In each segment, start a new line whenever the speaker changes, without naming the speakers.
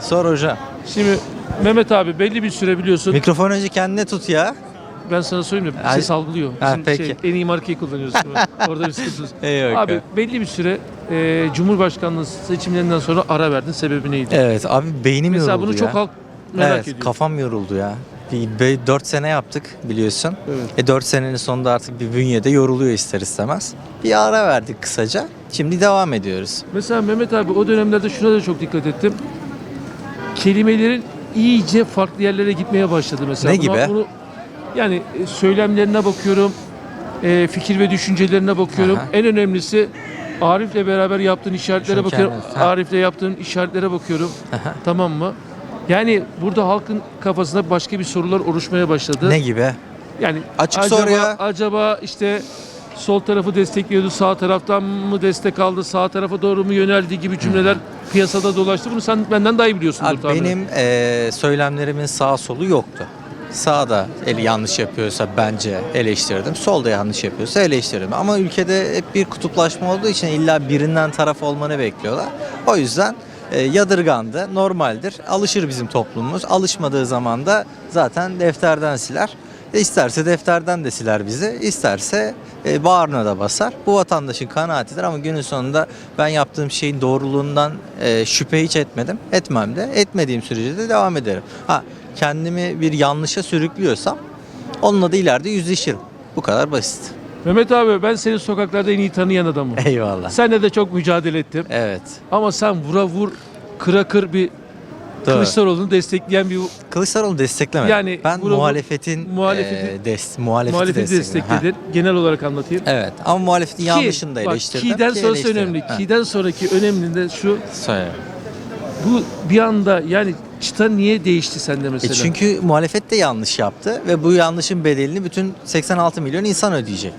Sor hocam.
Şimdi Mehmet abi belli bir süre biliyorsun.
Mikrofon önce kendine tut ya.
Ben sana söyleyeyim
Ay-
ses algılıyor.
Ha,
Bizim
peki.
Şey, en iyi markayı kullanıyoruz. mi? Orada bir sıkıntımız.
Yok
Abi belli bir süre e, Cumhurbaşkanlığı seçimlerinden sonra ara verdin. Sebebi neydi?
Evet abi beynim
Mesela
yoruldu
bunu
ya.
çok halk merak
evet,
ediyor.
kafam yoruldu ya. Bir 4 sene yaptık biliyorsun.
Evet.
E 4 senenin sonunda artık bir bünyede yoruluyor ister istemez. Bir ara verdik kısaca. Şimdi devam ediyoruz.
Mesela Mehmet abi o dönemlerde şuna da çok dikkat ettim. Kelimelerin iyice farklı yerlere gitmeye başladı mesela.
Ne
Buna-
gibi?
Bunu, yani e, söylemlerine bakıyorum, e, fikir ve düşüncelerine bakıyorum.
Aha.
En önemlisi Arif'le beraber yaptığın işaretlere
Şunu
bakıyorum. Arif'le yaptığın işaretlere bakıyorum. tamam mı? Yani burada halkın kafasında başka bir sorular oluşmaya başladı.
Ne gibi?
Yani
Açık
acaba,
sor ya.
Acaba işte sol tarafı destekliyordu, sağ taraftan mı destek aldı, sağ tarafa doğru mu yöneldi gibi cümleler piyasada dolaştı. Bunu sen benden daha iyi biliyorsundur
Abi benim e, söylemlerimin sağ solu yoktu. Sağda eli yanlış yapıyorsa bence eleştirdim. Solda yanlış yapıyorsa eleştirdim. Ama ülkede hep bir kutuplaşma olduğu için illa birinden taraf olmanı bekliyorlar. O yüzden e, yadırgandı. Normaldir. Alışır bizim toplumumuz. Alışmadığı zaman da zaten defterden siler. E, isterse defterden de siler bizi. isterse e, bağrına da basar. Bu vatandaşın kanaatidir ama günün sonunda ben yaptığım şeyin doğruluğundan e, şüphe hiç etmedim. Etmem de. Etmediğim sürece de devam ederim. Ha kendimi bir yanlışa sürüklüyorsam onunla da ileride yüzleşirim. Bu kadar basit.
Mehmet abi ben seni sokaklarda en iyi tanıyan adamım.
Eyvallah.
Seninle de çok mücadele ettim.
Evet.
Ama sen vura vur, kıra kır bir
Doğru.
Kılıçdaroğlu'nu destekleyen bir
Kılıçdaroğlu desteklemedim.
Yani
ben
bunu-
muhalefetin
muhalefeti-
e, des, muhalefeti,
muhalefeti
destekledim.
Genel olarak anlatayım.
Evet ama muhalefetin
Ki,
yanlışını da
bak,
eleştirdim.
Ki'den
ki
sonrası önemli.
Ha,
Ki'den sonraki önemli de şu
söyle.
bu bir anda yani çıta niye değişti sende
E
mesela?
çünkü muhalefet de yanlış yaptı ve bu yanlışın bedelini bütün 86 milyon insan ödeyecek.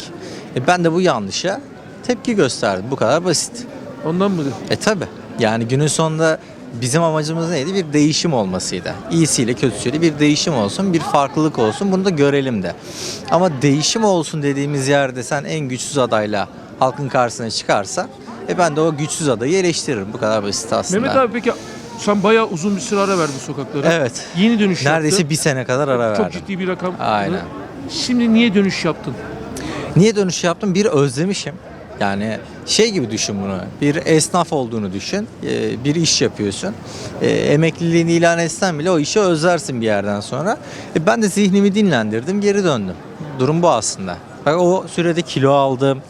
E ben de bu yanlışa tepki gösterdim. Bu kadar basit.
Ondan mı?
E tabi. Yani günün sonunda bizim amacımız neydi? Bir değişim olmasıydı. İyisiyle kötüsüyle bir değişim olsun, bir farklılık olsun. Bunu da görelim de. Ama değişim olsun dediğimiz yerde sen en güçsüz adayla halkın karşısına çıkarsa e ben de o güçsüz adayı eleştiririm. Bu kadar basit aslında.
Mehmet abi peki sen bayağı uzun bir süre ara verdin sokaklara.
Evet.
Yeni dönüş
Neredeyse
yaptın.
bir sene kadar ara
Çok
verdim.
ciddi bir rakam.
Aynen.
Şimdi niye dönüş yaptın?
Niye dönüş yaptım? Bir özlemişim. Yani şey gibi düşün bunu. Bir esnaf olduğunu düşün. Ee, Bir iş yapıyorsun. Ee, Emekliliğini ilan etsen bile o işi özlersin bir yerden sonra. E, Ben de zihnimi dinlendirdim, geri döndüm. Durum bu aslında. O sürede kilo aldım.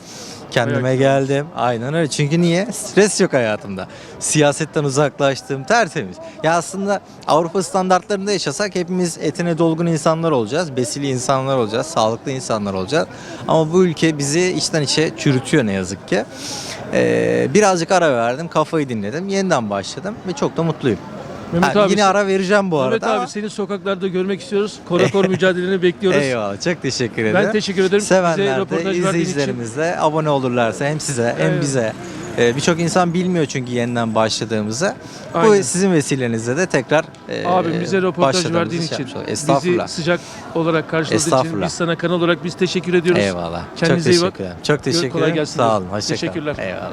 Kendime
Bayağı
geldim. Aynen öyle. Çünkü niye? Stres yok hayatımda. Siyasetten uzaklaştım. Tertemiz. Ya aslında Avrupa standartlarında yaşasak hepimiz etine dolgun insanlar olacağız. Besili insanlar olacağız. Sağlıklı insanlar olacağız. Ama bu ülke bizi içten içe çürütüyor ne yazık ki. Ee, birazcık ara verdim. Kafayı dinledim. Yeniden başladım ve çok da mutluyum.
Mehmet
Ha,
abi
yine ara vereceğim bu
Mehmet
arada.
abi
ama-
seni sokaklarda görmek istiyoruz. Korakor mücadeleni bekliyoruz.
Eyvallah. Çok teşekkür ederim.
Ben teşekkür ederim.
Sevenler de izleyicilerimiz de abone olurlarsa hem size hem
Evet.
bize. Ee, Birçok insan bilmiyor çünkü yeniden başladığımızı.
Aynen.
Bu sizin vesilenizle de tekrar e,
Abim bize röportaj verdiğin
şey
için, bizi sıcak olarak karşıladığın için biz sana kanal olarak biz teşekkür ediyoruz.
Eyvallah.
Kendinize
Çok
iyi bak.
teşekkür ederim. Çok teşekkür
kolay
ederim.
gelsin
Sağ olun. Hoşça kalın.
Teşekkürler.
Eyvallah.